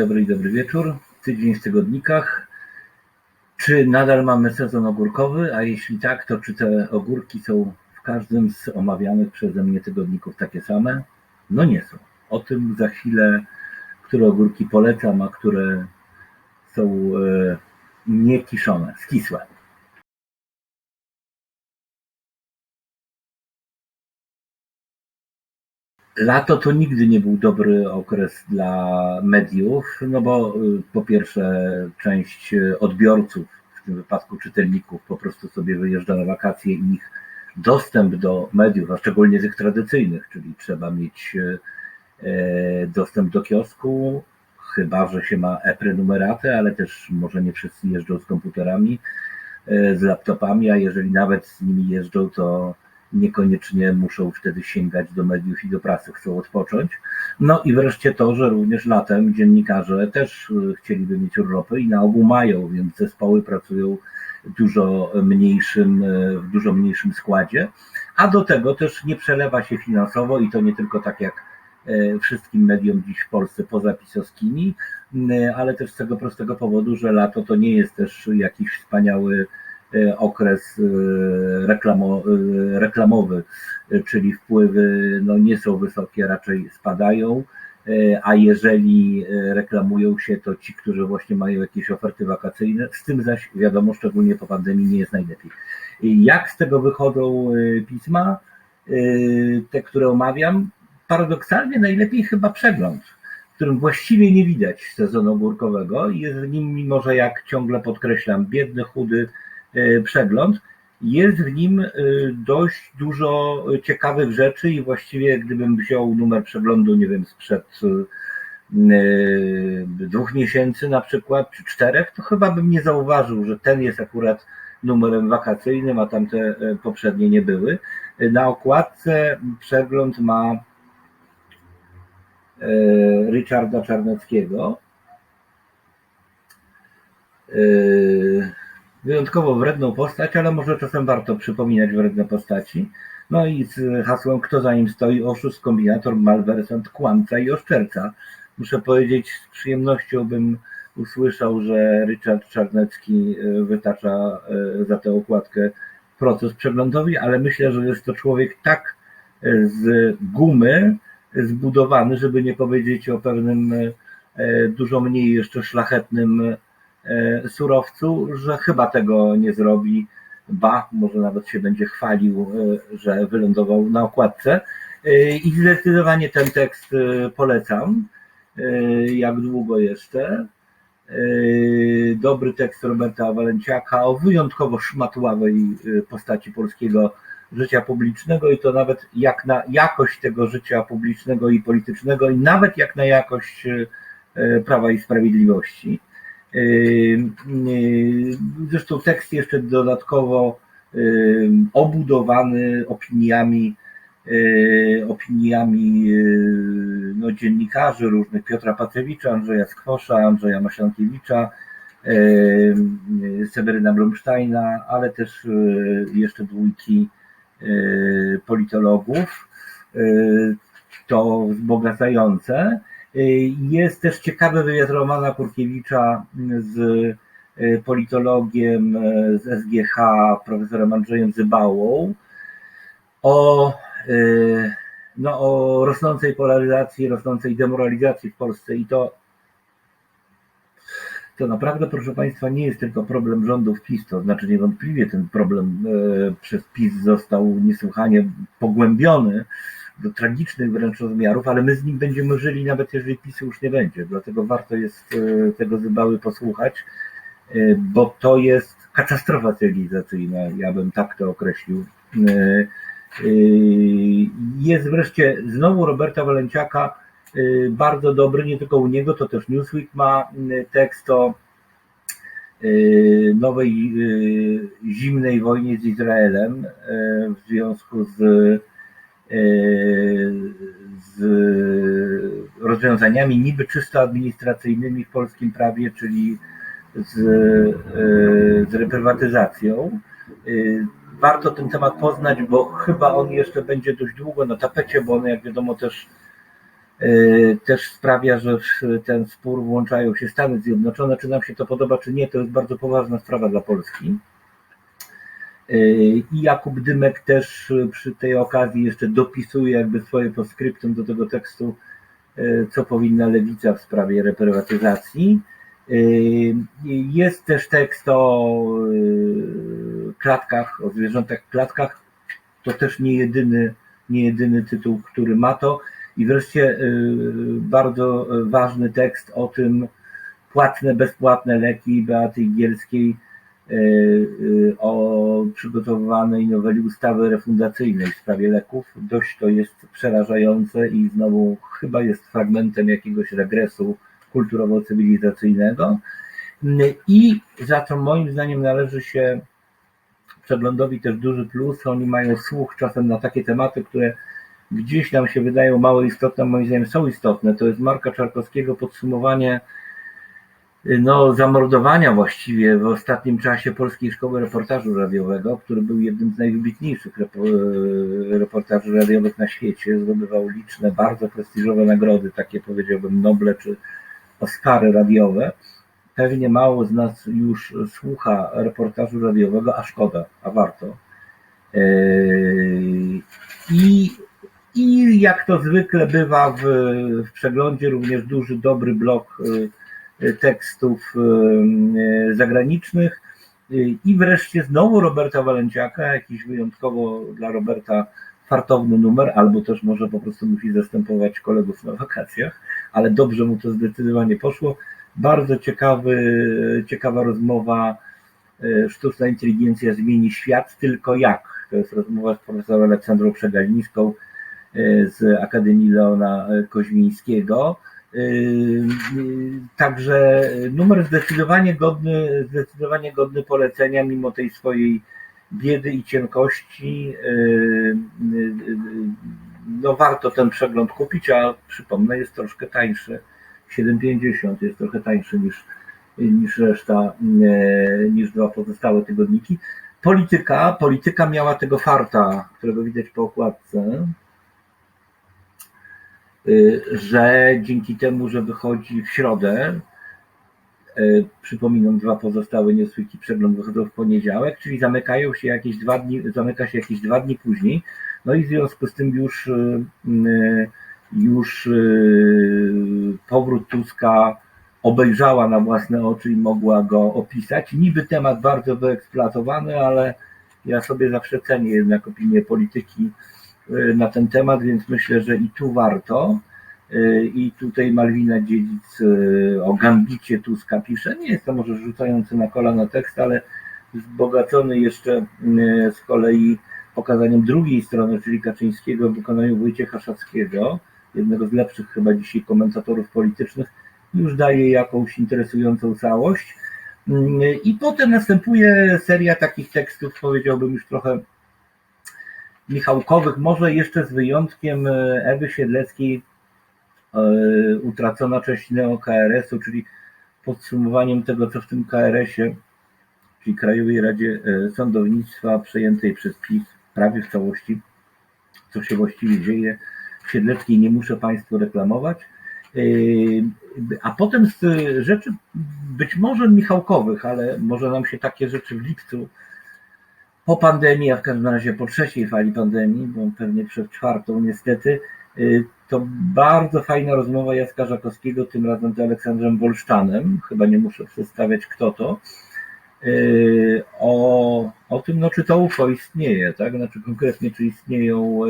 dobry i dobry wieczór. Tydzień w tygodnikach. Czy nadal mamy sezon ogórkowy? A jeśli tak, to czy te ogórki są w każdym z omawianych przeze mnie tygodników takie same? No nie są. O tym za chwilę, które ogórki polecam, a które są e, niekiszone, skisłe. Lato to nigdy nie był dobry okres dla mediów, no bo y, po pierwsze część odbiorców, w tym wypadku czytelników, po prostu sobie wyjeżdża na wakacje i ich dostęp do mediów, a szczególnie tych tradycyjnych, czyli trzeba mieć y, e, dostęp do kiosku, chyba że się ma e-prenumeratę, ale też może nie wszyscy jeżdżą z komputerami, e, z laptopami, a jeżeli nawet z nimi jeżdżą, to niekoniecznie muszą wtedy sięgać do mediów i do prasy, chcą odpocząć. No i wreszcie to, że również latem dziennikarze też y, chcieliby mieć urlopy i na ogół mają, więc zespoły pracują dużo mniejszym, y, w dużo mniejszym składzie, a do tego też nie przelewa się finansowo i to nie tylko tak jak y, wszystkim mediom dziś w Polsce pozapisowskimi, ale też z tego prostego powodu, że lato to nie jest też jakiś wspaniały okres e, reklamo, e, reklamowy, czyli wpływy no, nie są wysokie, raczej spadają, a jeżeli reklamują się, to ci, którzy właśnie mają jakieś oferty wakacyjne, z tym zaś wiadomo, szczególnie po pandemii nie jest najlepiej. Jak z tego wychodzą pisma, te, które omawiam? Paradoksalnie najlepiej chyba przegląd, którym właściwie nie widać sezonu i jest w nim, mimo że jak ciągle podkreślam, biedny, chudy, przegląd. Jest w nim e, dość dużo ciekawych rzeczy i właściwie gdybym wziął numer przeglądu, nie wiem, sprzed e, dwóch miesięcy na przykład, czy czterech, to chyba bym nie zauważył, że ten jest akurat numerem wakacyjnym, a tamte poprzednie nie były. Na okładce przegląd ma Richarda Czarneckiego wyjątkowo wredną postać, ale może czasem warto przypominać wredne postaci. No i z hasłem Kto za nim stoi? Oszust, kombinator, malwersant, kłamca i oszczerca. Muszę powiedzieć, z przyjemnością bym usłyszał, że Richard Czarnecki e, wytacza e, za tę okładkę proces przeglądowi, ale myślę, że jest to człowiek tak e, z gumy zbudowany, żeby nie powiedzieć o pewnym dużo mniej jeszcze szlachetnym surowcu, że chyba tego nie zrobi. Ba, może nawet się będzie chwalił, e, że wylądował na okładce. E, I zdecydowanie ten tekst polecam. Jak długo jeszcze? Dobry tekst Roberta Walenciaka o wyjątkowo szmatławej postaci polskiego życia publicznego i to nawet jak na jakość tego życia publicznego i politycznego i nawet jak na jakość Prawa i Sprawiedliwości. Yy, zresztą tekst jeszcze dodatkowo obudowany opiniami, opiniami no, dziennikarzy różnych, Piotra Pacewicza, Andrzeja Skwosza, Andrzeja Masiankiewicza, Seweryna Blumsteina, ale też jeszcze dwójki politologów. To wzbogacające. Jest też ciekawy wywiad Romana Kurkiewicza z e, politologiem e, z SGH, profesorem Andrzejem Zybałą, o, no, o rosnącej polaryzacji, rosnącej demoralizacji w Polsce i to to naprawdę, proszę Państwa, nie jest tylko problem rządów PiS, to znaczy niewątpliwie ten problem przez PiS został niesłychanie pogłębiony, do tragicznych wręcz rozmiarów, ale my z nim będziemy żyli nawet jeżeli PiSu już nie będzie. Dlatego warto jest e, tego Zybały posłuchać, e, bo to jest katastrofa cywilizacyjna, ja bym tak to określił. E, jest wreszcie znowu Roberta Walenciaka bardzo dobry, nie tylko u niego, to też Newsweek ma tekst o nowej zimnej wojnie z Izraelem w związku z z rozwiązaniami niby czysto administracyjnymi w polskim prawie, czyli z, z reprywatyzacją. Warto ten temat poznać, bo chyba on jeszcze będzie dość długo na tapecie, bo on jak wiadomo też też sprawia, że w ten spór włączają się Stany Zjednoczone. Czy nam się to podoba, czy nie, to jest bardzo poważna sprawa dla Polski. I Jakub Dymek też przy tej okazji jeszcze dopisuje jakby swoje postscriptum do tego tekstu, co powinna lewica w sprawie reprywatyzacji. Jest też tekst o klatkach, o zwierzętach w klatkach. To też nie jedyny, nie jedyny tytuł, który ma to. I wreszcie bardzo ważny tekst o tym płatne, bezpłatne leki Beaty Gielskiej o przygotowywanej noweli ustawy refundacyjnej w sprawie leków. Dość to jest przerażające i znowu chyba jest fragmentem jakiegoś regresu kulturowo-cywilizacyjnego. I za to moim zdaniem należy się przeglądowi też duży plus. Oni mają słuch czasem na takie tematy, które gdzieś nam się wydają mało istotne, moim zdaniem są istotne. To jest Marka Czarkowskiego podsumowanie no, zamordowania właściwie w ostatnim czasie Polskiej Szkoły Reportażu Radiowego, który był jednym z najwybitniejszych reportaży radiowych na świecie. Zdobywał liczne, bardzo prestiżowe nagrody, takie powiedziałbym Noble czy Oscary radiowe. Pewnie mało z nas już słucha reportażu radiowego, a szkoda, a warto. I, i jak to zwykle bywa w, w przeglądzie, również duży, dobry blok tekstów zagranicznych. I wreszcie znowu Roberta Walenciaka, jakiś wyjątkowo dla Roberta fartowny numer, albo też może po prostu musi zastępować kolegów na wakacjach, ale dobrze mu to zdecydowanie poszło. Bardzo ciekawy, ciekawa rozmowa. Sztuczna inteligencja zmieni świat, tylko jak? To jest rozmowa z profesorem Aleksandrą Przegalińską z Akademii Leona Koźmińskiego. Także numer zdecydowanie godny, zdecydowanie godny polecenia, mimo tej swojej biedy i cienkości. No warto ten przegląd kupić, a przypomnę, jest troszkę tańszy. 7,50 jest trochę tańszy niż, niż reszta, niż dwa pozostałe tygodniki. Polityka, polityka miała tego farta, którego widać po okładce, że dzięki temu, że wychodzi w środę, przypominam, dwa pozostałe newsweeki przegląd wychodzą w poniedziałek, czyli zamykają się jakieś dwa dni, zamyka się jakieś dwa dni później, no i w związku z tym już, już powrót Tuska obejrzała na własne oczy i mogła go opisać. Niby temat bardzo wyeksploatowany, ale ja sobie zawsze cenię jednak opinię polityki na ten temat, więc myślę, że i tu warto. I tutaj Malwina Dziedzic o gambicie Tuska pisze. Nie jest to może rzucający na kolana tekst, ale wzbogacony jeszcze z kolei pokazaniem drugiej strony, czyli Kaczyńskiego w wykonaniu Wojciecha Szackiego, jednego z lepszych chyba dzisiaj komentatorów politycznych, już daje jakąś interesującą całość. I potem następuje seria takich tekstów, powiedziałbym już trochę Michałkowych, może jeszcze z wyjątkiem Ewy Siedleckiej, utracona część neo-KRS-u, czyli podsumowaniem tego, co w tym KRS-ie, czyli Krajowej Radzie Sądownictwa przejętej przez PiS prawie w całości, co się właściwie dzieje. W Siedleckiej nie muszę Państwu reklamować. A potem z rzeczy być może Michałkowych, ale może nam się takie rzeczy w lipcu po pandemii, a w każdym razie po trzeciej fali pandemii, bo pewnie przed czwartą niestety, to bardzo fajna rozmowa Jacka Żakowskiego, tym razem z Aleksandrem Wolszczanem, chyba nie muszę przedstawiać kto to, o, o tym, no, czy to UFO istnieje, tak? Znaczy konkretnie, czy istnieją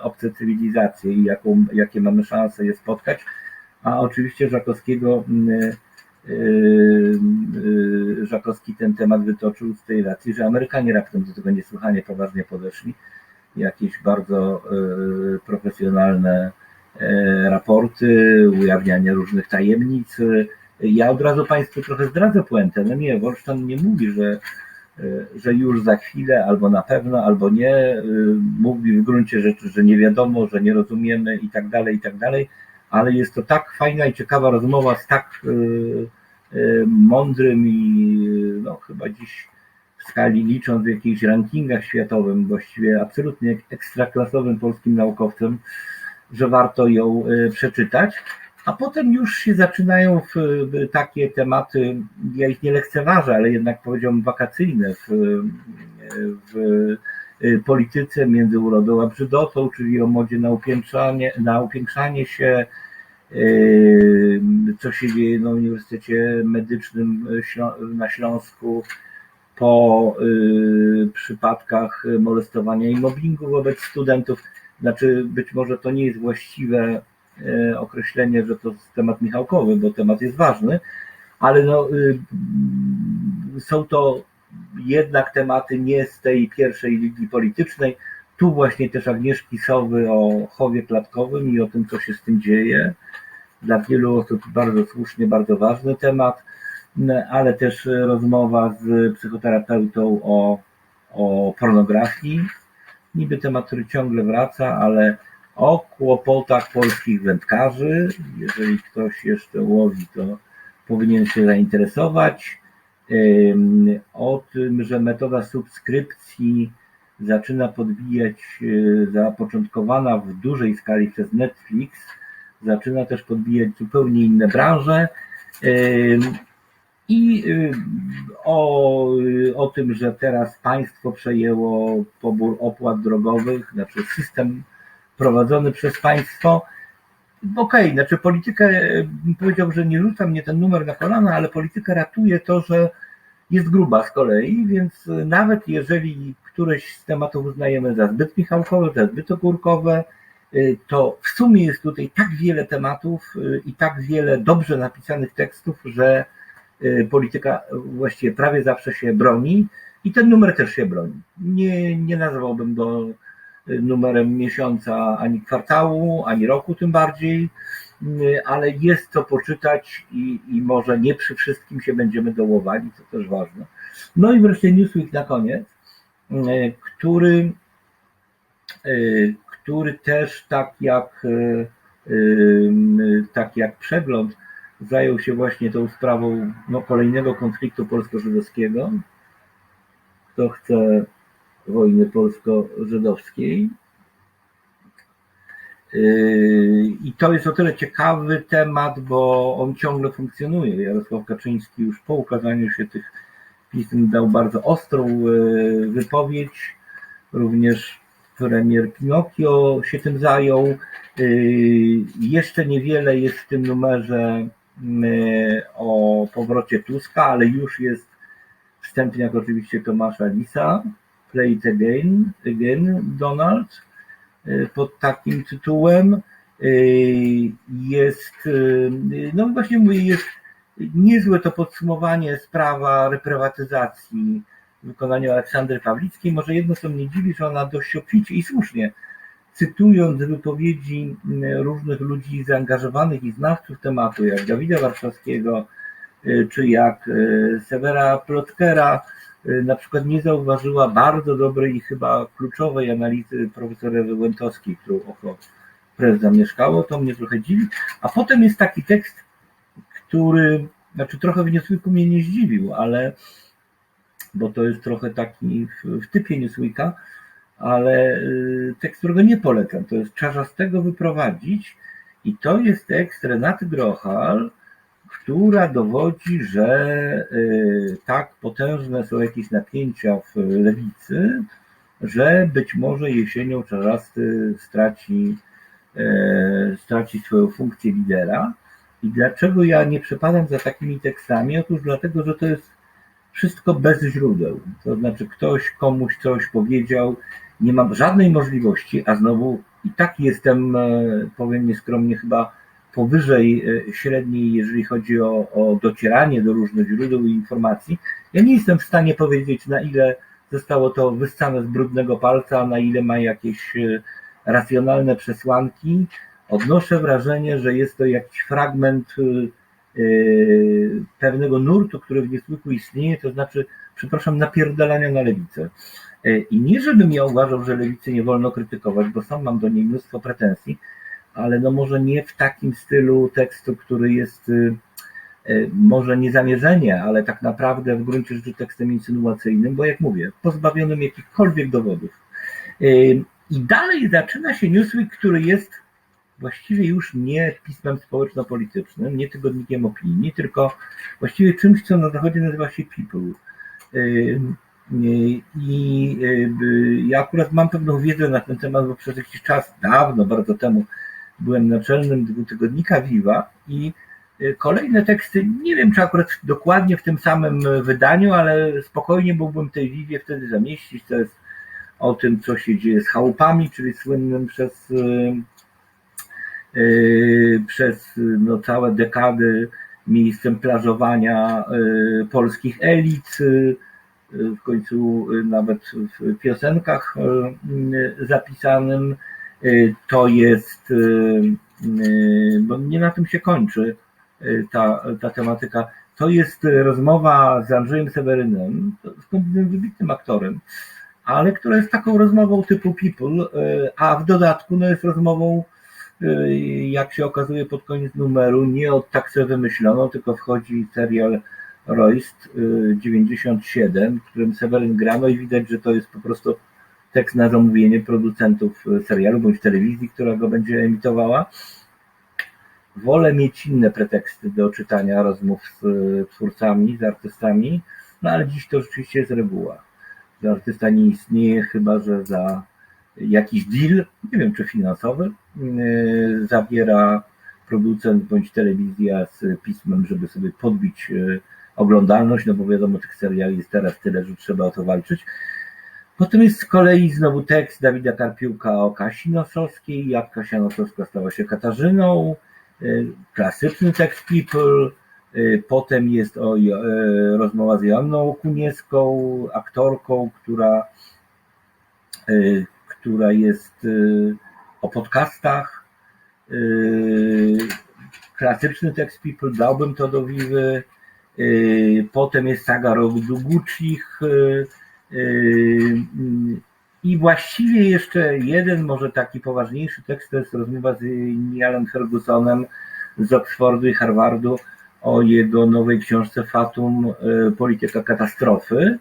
obce cywilizacje i jaką, jakie mamy szanse je spotkać, a oczywiście Żakowskiego Żakowski ten temat wytoczył z tej racji, że Amerykanie raptem do tego niesłychanie poważnie podeszli. Jakieś bardzo profesjonalne raporty, ujawnianie różnych tajemnic. Ja od razu Państwu trochę zdradzę puentę. No nie, Wolszczan nie mówi, że, że już za chwilę, albo na pewno, albo nie. Mówi w gruncie rzeczy, że nie wiadomo, że nie rozumiemy i tak dalej, i tak dalej, ale jest to tak fajna i ciekawa rozmowa z tak mądrym i no, chyba dziś w skali licząc w jakichś rankingach światowym, właściwie absolutnie ekstraklasowym polskim naukowcem, że warto ją przeczytać. A potem już się zaczynają takie tematy, ja ich nie lekceważę, ale jednak powiedziałbym wakacyjne w, w polityce między urodą a brzydotą, czyli o modzie na upiększanie, na upiększanie się, co się dzieje na Uniwersytecie Medycznym na Śląsku po przypadkach molestowania i mobbingu wobec studentów. Znaczy, być może to nie jest właściwe określenie, że to jest temat Michałkowy, bo temat jest ważny, ale no, są to jednak tematy nie z tej pierwszej ligi politycznej. Tu właśnie też Agnieszki Sowy o chowie klatkowym i o tym, co się z tym dzieje. Dla wielu osób bardzo słusznie, bardzo ważny temat, ale też rozmowa z psychoterapeutą o, o pornografii. Niby temat, który ciągle wraca, ale o kłopotach polskich wędkarzy. Jeżeli ktoś jeszcze łowi, to powinien się zainteresować. O tym, że metoda subskrypcji zaczyna podbijać, e, zapoczątkowana w dużej skali przez Netflix, zaczyna też podbijać zupełnie inne branże. I o, o tym, że teraz państwo przejęło pobór opłat drogowych, znaczy system prowadzony przez państwo. Okej, okay, znaczy politykę, powiedział, że nie rzuca mnie ten numer na kolana, ale politykę ratuje to, że jest gruba z kolei, więc nawet jeżeli któreś z tematów uznajemy za zbyt michałkowe, za zbyt ogórkowe, to w sumie jest tutaj tak wiele tematów i tak wiele dobrze napisanych tekstów, że polityka właściwie prawie zawsze się broni i ten numer też się broni. Nie, nie nazwałbym go numerem miesiąca, ani kwartału, ani roku tym bardziej, ale jest co poczytać i, i może nie przy wszystkim się będziemy dołowali, co też ważne. No i wreszcie Newsweek na koniec, który, który też tak jak, tak jak przegląd zajął się właśnie tą sprawą no, kolejnego konfliktu polsko-żydowskiego. Kto chce wojny polsko-żydowskiej. Yy, I to jest o tyle ciekawy temat, bo on ciągle funkcjonuje. Jarosław Kaczyński już po ukazaniu się tych pism dał bardzo ostrą wypowiedź. Również premier Pinokio się tym zajął. Yy, jeszcze niewiele jest w tym numerze o powrocie Tuska, ale już jest wstępniak oczywiście Tomasza Lisa. Play It Again, again Donald e, pod takim tytułem. E, jest, no właśnie mówię, jest niezłe to podsumowanie sprawa reprywatyzacji w wykonaniu Aleksandry Pawlickiej. Może jedno co mnie dziwi, że ona dość obficie i słusznie, cytując wypowiedzi różnych ludzi zaangażowanych i znawców tematu, jak Dawida Warszawskiego, czy jak Severa Plotkera, Y, na przykład nie zauważyła bardzo dobrej i chyba kluczowej analizy profesora Łętowskiej, którą oko prez zamieszkało, to mnie trochę dziwi. A potem jest taki tekst, który, znaczy trochę w Newsweeku mnie nie zdziwił, ale bo to jest trochę taki w, w typie Newsweeka, ale y, tekst, którego nie polecam, to jest Czarzastego wyprowadzić i to jest tekst Renaty Grochal, która dowodzi, że y, tak potężne są jakieś napięcia w lewicy, że być może jesienią Czarzasty straci, y, straci swoją funkcję lidera. I dlaczego ja nie przepadam za takimi tekstami? Otóż dlatego, że to jest wszystko bez źródeł. To znaczy ktoś komuś coś powiedział, nie mam żadnej możliwości, a znowu i tak jestem, e, powiem nieskromnie, chyba powyżej e, średniej, jeżeli chodzi o, o docieranie do różnych źródeł i informacji. Ja nie jestem w stanie powiedzieć, na ile zostało to wyssane z brudnego palca, na ile ma jakieś e, racjonalne przesłanki. Odnoszę wrażenie, że jest to jakiś fragment pewnego nurtu, który w niesłychu istnieje, to znaczy, przepraszam, napierdalania na lewicę. I nie, żebym ja uważał, że lewicy nie wolno krytykować, bo sam mam do niej mnóstwo pretensji, ale no może nie w takim stylu tekstu, który jest y, y, może nie zamierzenie, ale tak naprawdę w gruncie rzeczy tekstem insynuacyjnym, bo jak mówię, pozbawionym jakichkolwiek dowodów. Y, I dalej zaczyna się Newsweek, który jest właściwie już nie pismem społeczno-politycznym, nie tygodnikiem opinii, tylko właściwie czymś, co na zachodzie nazywa się People. I ja akurat mam pewną wiedzę na ten temat, bo przez jakiś czas, dawno, bardzo temu, byłem naczelnym dwutygodnika Viva i kolejne teksty, nie wiem czy akurat dokładnie w tym samym wydaniu, ale spokojnie mógłbym tej Vivie wtedy zamieścić. To jest o tym, co się dzieje z chałupami, czyli słynnym przez przez no, całe dekady miejscem plażowania yy, polskich elit, yy, w końcu nawet w piosenkach zapisanym. To jest, bo nie na tym się kończy ta, ta tematyka. To jest rozmowa z Andrzejem Sewerynem, skądinąd wybitnym aktorem, ale która jest taką rozmową typu people, a w dodatku no, jest rozmową jak się okazuje pod koniec numeru, nie od tak sobie wymyślono, tylko wchodzi serial Royst 97, y, w którym Seweryn grano i widać, że to jest po prostu tekst na zamówienie producentów y, serialu bądź telewizji, która go będzie emitowała. Wolę mieć inne preteksty do czytania rozmów z twórcami, z artystami, no ale dziś to rzeczywiście jest reguła. Że artysta nie istnieje, chyba że za jakiś deal, nie wiem czy finansowy, yy, zawiera producent bądź telewizja z pismem, żeby sobie podbić yy, oglądalność, no bo wiadomo, tych seriali jest teraz tyle, że trzeba o to walczyć. Potem jest z kolei znowu tekst Dawida Karpiłka o Kasi Nosowskiej, jak Kasia Nosowska stała się Katarzyną, yy, klasyczny tekst People, potem jest o rozmowa z Joanną Kunieską, aktorką, która która jest y, o podcastach. Y, klasyczny tekst People, dałbym to do Wiwy. Y, potem jest saga Rogu Gucci. I właściwie jeszcze jeden, może taki poważniejszy tekst, to jest rozmowa z Nialem Fergusonem z Oxfordu i Harvardu o jego nowej książce Fatum, Polityka Katastrofy.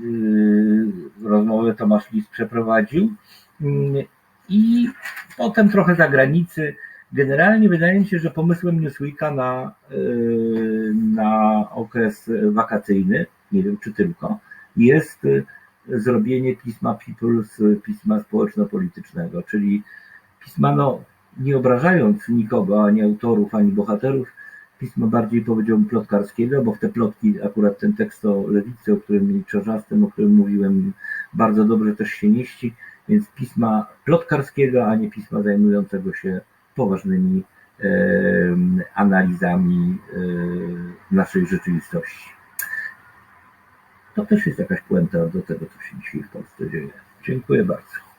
Y, rozmowę Tomasz Lis przeprowadził mm, i potem trochę za granicy. Generalnie wydaje mi się, że pomysłem Newsweeka na, y, na okres wakacyjny, nie wiem czy tylko, jest y, zrobienie pisma People z pisma społeczno-politycznego, czyli pisma, no, nie obrażając nikogo, ani autorów, ani bohaterów, pisma bardziej powiedziałbym plotkarskiego, bo w te plotki akurat ten tekst o lewicy, o którym i Czorzastym, o którym mówiłem, bardzo dobrze też się mieści, więc pisma plotkarskiego, a nie pisma zajmującego się poważnymi e, analizami e, naszej rzeczywistości. To też jest jakaś puenta do tego, co się dzisiaj w Polsce dzieje. Dziękuję bardzo.